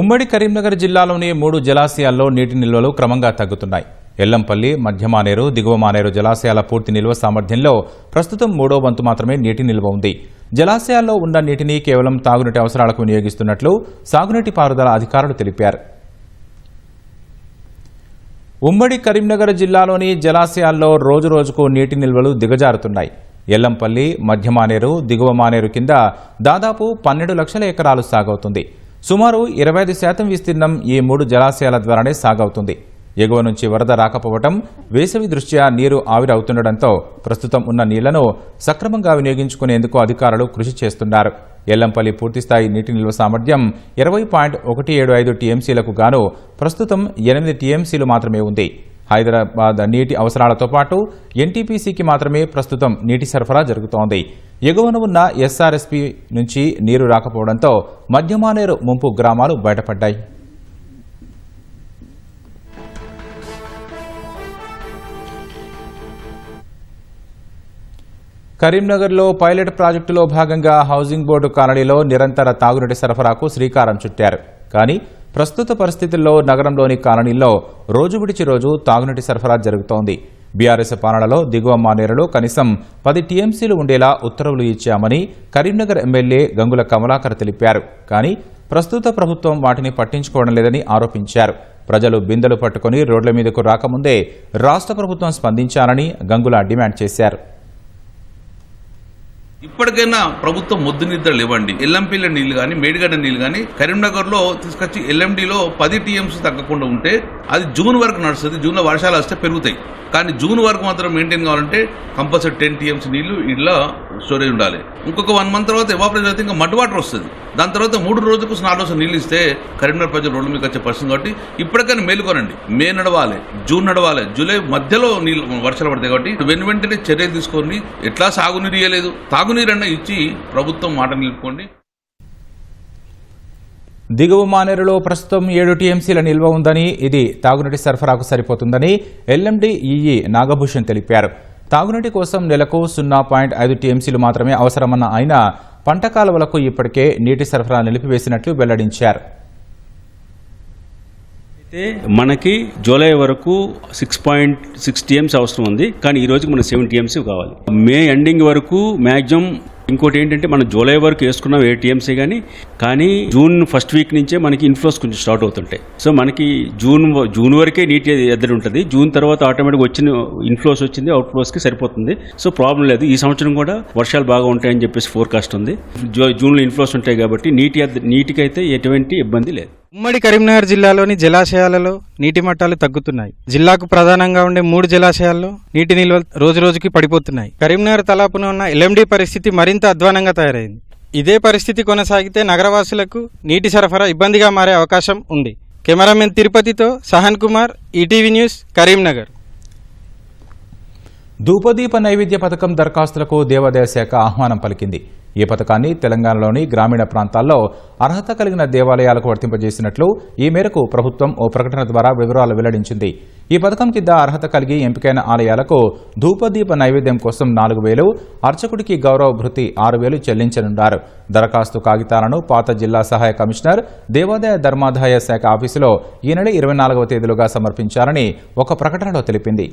ఉమ్మడి కరీంనగర్ జిల్లాలోని మూడు జలాశయాల్లో నీటి నిల్వలు క్రమంగా తగ్గుతున్నాయి. ఎల్లంపల్లి మధ్యమానేరు దిగువ మానేరు జలాశయాల పూర్తి నిల్వ సామర్థ్యంలో ప్రస్తుతం మూడో వంతు మాత్రమే నీటి నిల్వ ఉంది. జలాశయాల్లో ఉన్న నీటిని కేవలం తాగునీటి అవసరాలకు వినియోగిస్తున్నట్లు సాగునీటి పారుదల అధికారులు తెలిపారు. ఉమ్మడి కరీంనగర్ జిల్లాలోని జలాశయాల్లో రోజురోజుకు నీటి నిల్వలు దిగజారుతున్నాయి. ఎల్లంపల్లి మధ్యమానేరు దిగువ మానేరు కింద దాదాపు పన్నెండు లక్షల ఎకరాలు సాగవుతుంది. సుమారు ఇరవై ఐదు శాతం విస్తీర్ణం ఈ మూడు జలాశయాల ద్వారానే సాగవుతుంది. ఎగువ నుంచి వరద రాకపోవటం వేసవి దృష్ట్యా నీరు ఆవిరవుతుండటంతో ప్రస్తుతం ఉన్న నీళ్ళను సక్రమంగా వినియోగించుకునేందుకు అధికారులు కృషి చేస్తున్నారు. ఎల్లంపల్లి పూర్తిస్థాయి నీటి నిల్వ సామర్థ్యం ఇరవై పాయింట్ ఒకటి ఏడు ఐదు టీఎంసీలకు గాను ప్రస్తుతం ఎనిమిది టీఎంసీలు మాత్రమే ఉంది. హైదరాబాద్ నీటి అవసరాలతో పాటు ఎన్టీపీసీకి మాత్రమే ప్రస్తుతం నీటి సరఫరా జరుగుతోంది. ఎగువన ఉన్న ఎస్ఆర్ఎస్పీ నుంచి నీరు రాకపోవడంతో మధ్యమానేరు ముంపు గ్రామాలు బయటపడ్డాయి. కరీంనగర్లో పైలట్ ప్రాజెక్టులో భాగంగా హౌసింగ్ బోర్డు కాలనీలో నిరంతర తాగునీటి సరఫరాకు శ్రీకారం చుట్టారు. కానీ ప్రస్తుత పరిస్థితుల్లో నగరంలోని కాలనీల్లో రోజు విడిచి రోజు తాగునీటి సరఫరా జరుగుతోంది. బీఆర్ఎస్ పాలనలో దిగువ మానేరులో కనీసం పది టీఎంసీలు ఉండేలా ఉత్తర్వులు ఇచ్చామని కరీంనగర్ ఎమ్మెల్యే గంగుల కమలాకర్ తెలిపారు. కానీ ప్రస్తుత ప్రభుత్వం వాటిని పట్టించుకోవడం లేదని ఆరోపించారు. ప్రజలు బిందెలు పట్టుకుని రోడ్ల మీదకు రాకముందే రాష్ట్ర ప్రభుత్వం స్పందించాలని గంగుల డిమాండ్ చేశారు. ఇప్పటికైనా ప్రభుత్వం మొద్దు నిద్రలు ఇవ్వండి ఎల్ఎంపీల నీళ్ళు కానీ మేడిగడ్డ నీళ్ళు కానీ కరీంనగర్లో తీసుకొచ్చి ఎల్ఎండిలో పది టీఎంస్ తగ్గకుండా ఉంటే అది జూన్ వరకు నడుస్తుంది జూన్లో వర్షాలు వస్తే పెరుగుతాయి. కానీ జూన్ వరకు మాత్రం మెయింటైన్ కావాలంటే కంపల్సరీ టెన్ టీఎంస్ నీళ్ళు ఇలా స్టోరేజ్ ఉండాలి. ఇంకొక వన్ మంత్ తర్వాత ఎవాపరేషన్ అయితే ఇంకా మడ్ వాటర్ వస్తుంది. దాని తర్వాత మూడు రోజులకు నాలుగు రోజులు నీళ్ళు ఇస్తే కరీంనగర్ ప్రజలు రోడ్ల మీకు వచ్చే పరిస్థితి కాబట్టి ఇప్పటికైనా మేలుకోనండి. మే నడవాలి జూన్ నడవాలి జూలై మధ్యలో నీళ్ళు వర్షాలు పడతాయి కాబట్టి వెను వెంటనే చర్యలు తీసుకొని ఎట్లా సాగునీరు ఇవ్వలేదు తాగు తాగునీరన్న ఇచ్చి ప్రభుత్వం మాట నిలుపుకోండి. దిగువ మానేరులో ప్రస్తుతం ఏడు టీఎంసీల నిల్వ ఉందని ఇది తాగునీటి సరఫరాకు సరిపోతుందని ఎల్ఎండి ఈఈ నాగభూషణ్ తెలిపారు. తాగునీటి కోసం నెలకు సున్నా పాయింట్ ఐదు టీఎంసీలు మాత్రమే అవసరమన్న ఆయన పంట కాలువలకు ఇప్పటికే నీటి సరఫరా నిలిపివేసినట్లు వెల్లడించారు. అయితే మనకి జూలై వరకు సిక్స్ పాయింట్ సిక్స్ టీఎంసీ అవసరం ఉంది. కానీ ఈ రోజుకి మనకు సెవెన్ టీఎంసీ కావాలి. మే ఎండింగ్ వరకు మ్యాక్సిమం ఇంకోటి ఏంటంటే మనం జూలై వరకు వేసుకున్నాం ఏ కానీ కానీ జూన్ ఫస్ట్ వీక్ నుంచే మనకి ఇన్ఫ్లోస్ కొంచెం స్టార్ట్ అవుతుంటాయి. సో మనకి జూన్ జూన్ వరకే నీటి ఎద్దరు ఉంటుంది. జూన్ తర్వాత ఆటోమేటిక్ వచ్చిన ఇన్ఫ్లోస్ వచ్చింది అవుట్ ఫ్లోస్కి సరిపోతుంది. సో ప్రాబ్లం లేదు. ఈ సంవత్సరం కూడా వర్షాలు బాగా ఉంటాయని చెప్పేసి ఫోర్కాస్ట్ ఉంది. జూ- జూన్లో ఇన్ఫ్లోస్ ఉంటాయి కాబట్టి నీటి ఎద్ద- నీటికైతే ఎటువంటి ఇబ్బంది లేదు. ఉమ్మడి కరీంనగర్ జిల్లాలోని జలాశయాలలో నీటి మట్టాలు తగ్గుతున్నాయి. జిల్లాకు ప్రధానంగా ఉండే మూడు జలాశయాల్లో నీటి నిల్వ రోజు రోజుకి పడిపోతున్నాయి. కరీంనగర్ తలాపున ఉన్న ఎల్ఎండి పరిస్థితి మరింత అధ్వానంగా తయారైంది. ఇదే పరిస్థితి కొనసాగితే నగరవాసులకు నీటి సరఫరా ఇబ్బందిగా మారే అవకాశం ఉంది. కెమెరామెన్ తిరుపతితో సహన్ కుమార్ ఈటీవీ న్యూస్ కరీంనగర్. ధూపదీప నైవేద్య పథకం దరఖాస్తులకు దేవాదాయ శాఖ ఆహ్వానం పలికింది. ఈ పథకాన్ని తెలంగాణలోని గ్రామీణ ప్రాంతాల్లో అర్హత కలిగిన దేవాలయాలకు వర్తింపజేసినట్లు ఈ మేరకు ప్రభుత్వం ఓ ప్రకటన ద్వారా వివరాలు వెల్లడించింది. ఈ పథకం కింద అర్హత కలిగి ఎంపికైన ఆలయాలకు ధూపదీప నైవేద్యం కోసం నాలుగు వేలు అర్చకుడికి గౌరవ భృతి ఆరు వేలు చెల్లించనున్నారు. దరఖాస్తు కాగితాలను పాత జిల్లా సహాయ కమిషనర్ దేవాదాయ ధర్మాదాయ శాఖ ఆఫీసులో ఈ నెల ఇరవై నాలుగవ తేదీలుగా సమర్పించాలని ఒక ప్రకటనలో తెలిపింది.